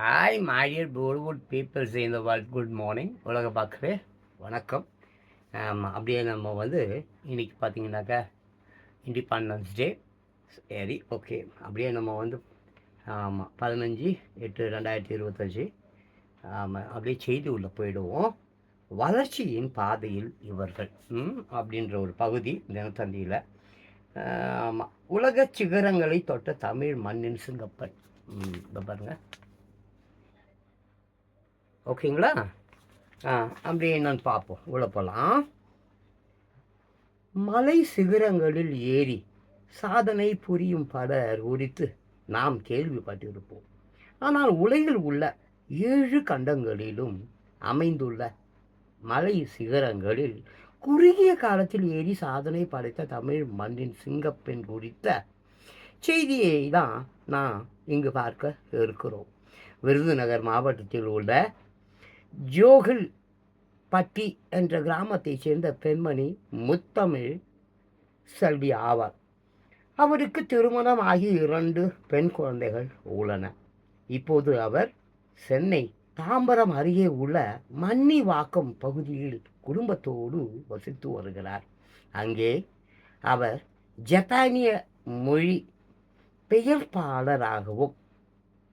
Hi மாடியர் போர்வுட் peoples இந்த வேர்ல்ட் குட் மார்னிங் உலக பார்க்கவே வணக்கம். ஆமாம் அப்படியே நம்ம வந்து இன்னைக்கு பார்த்தீங்கன்னாக்கா இண்டிபெண்டன்ஸ் டே சரி ஓகே அப்படியே நம்ம வந்து ஆமாம் பதினஞ்சு எட்டு ரெண்டாயிரத்தி இருபத்தஞ்சி. ஆமாம் அப்படியே செய்தி உள்ளே போயிடுவோம். வளர்ச்சியின் பாதையில் இவர்கள் அப்படின்ற ஒரு பகுதி தினத்தந்தியில். ஆமாம் உலக சிகரங்களை தொட்ட தமிழ் மண்ணின் சிங்கப்பன். ம், பாருங்கள் ஓகேங்களா? ஆ அப்படியே என்னன்னு பார்ப்போம். உள்ள போகலாம் மலை சிகரங்களில் ஏறி சாதனை புரியும் பலர் குறித்து நாம் கேள்விப்பட்டிருப்போம் ஆனால் உலகில் உள்ள ஏழு கண்டங்களிலும் அமைந்துள்ள மலை சிகரங்களில் குறுகிய காலத்தில் ஏறி சாதனை படைத்த தமிழ் மண்ணின் சிங்கப்பெண் குறித்த செய்தியை தான் நான் இங்கு பார்க்க இருக்கிறோம். விருதுநகர் மாவட்டத்தில் உள்ள ஜோகில் பட்டி என்ற கிராமத்தைச் சேர்ந்த பெண்மணி முத்தமிழ் செல்வி ஆவார். அவருக்கு திருமணம் ஆகி இரண்டு பெண் குழந்தைகள் உள்ளன. இப்போது அவர் சென்னை தாம்பரம் அருகே உள்ள மன்னிவாக்கம் பகுதியில் குடும்பத்தோடு வசித்து வருகிறார். அங்கே அவர் ஜப்பானிய மொழி பெயர்ப்பாளராகவும்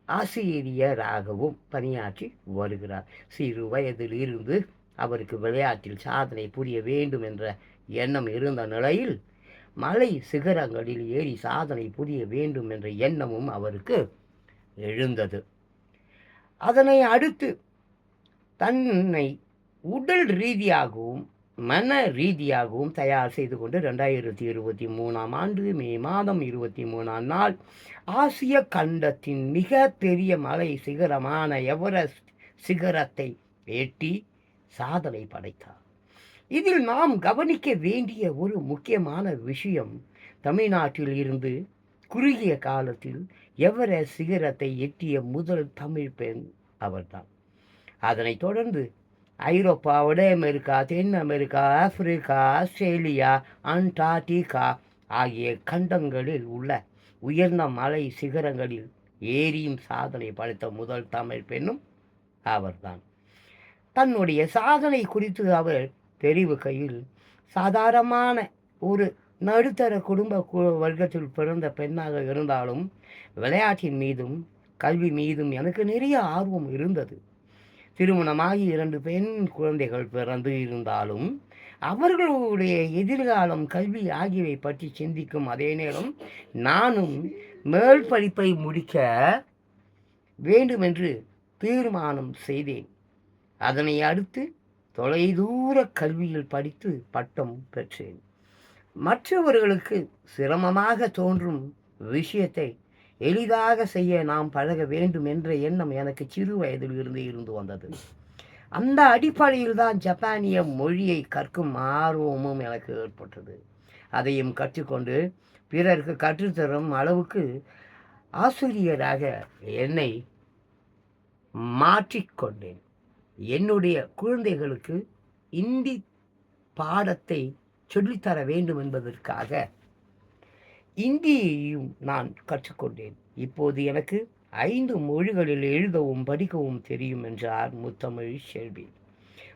ஆசிரியராகவும் பணியாற்றி வருகிறார். சிறு வயதில் இருந்து அவருக்கு விளையாட்டில் சாதனை புரிய வேண்டும் என்ற எண்ணம் இருந்த நிலையில் மலை சிகரங்களில் ஏறி சாதனை புரிய வேண்டும் என்ற எண்ணமும் அவருக்கு எழுந்தது. அதனை அடுத்து தன்னை உடல் ரீதியாகவும் மன ரீதியாகவும் தயார் செய்து கொண்டு ரெண்டாயிரத்தி இருபத்தி மூணாம் ஆண்டு மே மாதம் இருபத்தி மூணாம் நாள் ஆசிய கண்டத்தின் மிக பெரிய மலை சிகரமான எவரெஸ்ட் சிகரத்தை எட்டி சாதனை படைத்தார். இதில் நாம் கவனிக்க வேண்டிய ஒரு முக்கியமான விஷயம் தமிழ்நாட்டில் இருந்து குறுகிய காலத்தில் எவரெஸ்ட் சிகரத்தை எட்டிய முதல் தமிழ் பெண் அவர்தான். அதனைத் தொடர்ந்து ஐரோப்பா வட அமெரிக்கா தென் அமெரிக்கா ஆப்பிரிக்கா ஆஸ்திரேலியா அண்டார்டிகா ஆகிய கண்டங்களில் உள்ள உயர்ந்த மலை சிகரங்களில் ஏறியும் சாதனை படைத்த முதல் தமிழ் பெண்ணும் அவர்தான். தன்னுடைய சாதனை குறித்து அவர் தெரிவிக்கையில் சாதாரணமான ஒரு நடுத்தர குடும்ப கு- வர்க்கத்தில் பிறந்த பெண்ணாக இருந்தாலும் விளையாட்டின் மீதும் கல்வி மீதும் எனக்கு நிறைய ஆர்வம் இருந்தது. திருமணமாகி இரண்டு பெண் குழந்தைகள் பிறந்து இருந்தாலும் அவர்களுடைய எதிர்காலம் கல்வி ஆகியவை பற்றி சிந்திக்கும் அதே நேரம் நானும் மேல் படிப்பை முடிக்க வேண்டுமென்று தீர்மானம் செய்தேன். அதனை அடுத்து தொலைதூர கல்வியில் படித்து பட்டம் பெற்றேன். மற்றவர்களுக்கு சிரமமாக தோன்றும் விஷயத்தை எளிதாக செய்ய நாம் பழக வேண்டும் என்ற எண்ணம் எனக்கு சிறு வயதில் இருந்து இருந்து வந்தது. அந்த அடிப்படையில் தான் ஜப்பானிய மொழியை கற்கும் ஆர்வமும் எனக்கு ஏற்பட்டது. அதையும் கற்றுக்கொண்டு பிறருக்கு கற்றுத்தரும் அளவுக்கு ஆசிரியராக என்னை மாற்றிக்கொண்டேன். என்னுடைய குழந்தைகளுக்கு இந்தி பாடத்தை சொல்லித்தர வேண்டும் என்பதற்காக இந்தியையும் நான் கற்றுக்கொண்டேன். இப்போது எனக்கு ஐந்து மொழிகளில் எழுதவும் படிக்கவும் தெரியும் என்றார் முத்தமிழ் செல்வி.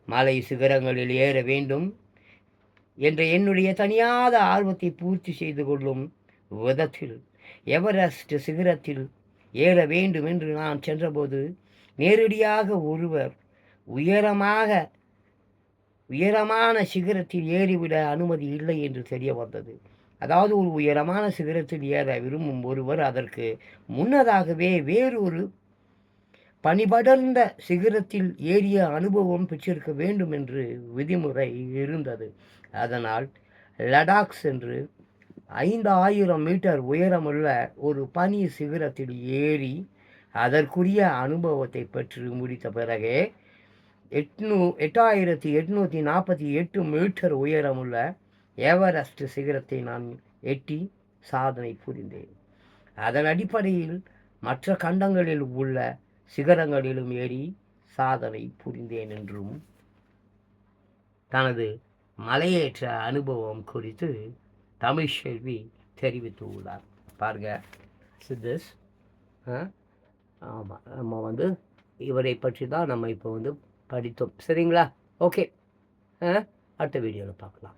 மலை சிகரங்களில் ஏற வேண்டும் என்ற என்னுடைய தனியாத ஆர்வத்தை பூர்த்தி செய்து கொள்ளும் விதத்தில் எவரெஸ்ட் சிகரத்தில் ஏற வேண்டும் என்று நான் சென்றபோது நேரடியாக ஒருவர் உயரமாக உயரமான சிகரத்தில் ஏறிவிட அனுமதி இல்லை என்று தெரிய வந்தது. அதாவது ஒரு உயரமான சிகரத்தில் ஏற விரும்பும் ஒருவர் அதற்கு முன்னதாகவே வேறொரு பனிபடர்ந்த சிகரத்தில் ஏறிய அனுபவம் பெற்றிருக்க வேண்டும் என்று விதிமுறை இருந்தது. அதனால் லடாக் சென்று ஐந்து ஆயிரம் மீட்டர் உயரமுள்ள ஒரு பனி சிகரத்தில் ஏறி அதற்குரிய அனுபவத்தை பெற்று முடித்த பிறகே எட்நூ எட்டாயிரத்தி எட்நூற்றி நாற்பத்தி எட்டு மீட்டர் உயரமுள்ள எவரெஸ்ட் சிகரத்தை நான் எட்டி சாதனை புரிந்தேன். அதன் அடிப்படையில் மற்ற கண்டங்களில் உள்ள சிகரங்களிலும் ஏறி சாதனை புரிந்தேன் என்றும் தனது மலையேற்ற அனுபவம் குறித்து தமிழ் செல்வி தெரிவித்துள்ளார். பாருங்க சித்தஸ் ஆமாம் நம்ம வந்து இவரை பற்றி தான் நம்ம இப்போ வந்து படித்தோம். சரிங்களா? ஓகே. அடுத்த வீடியோவில் பார்க்கலாம்.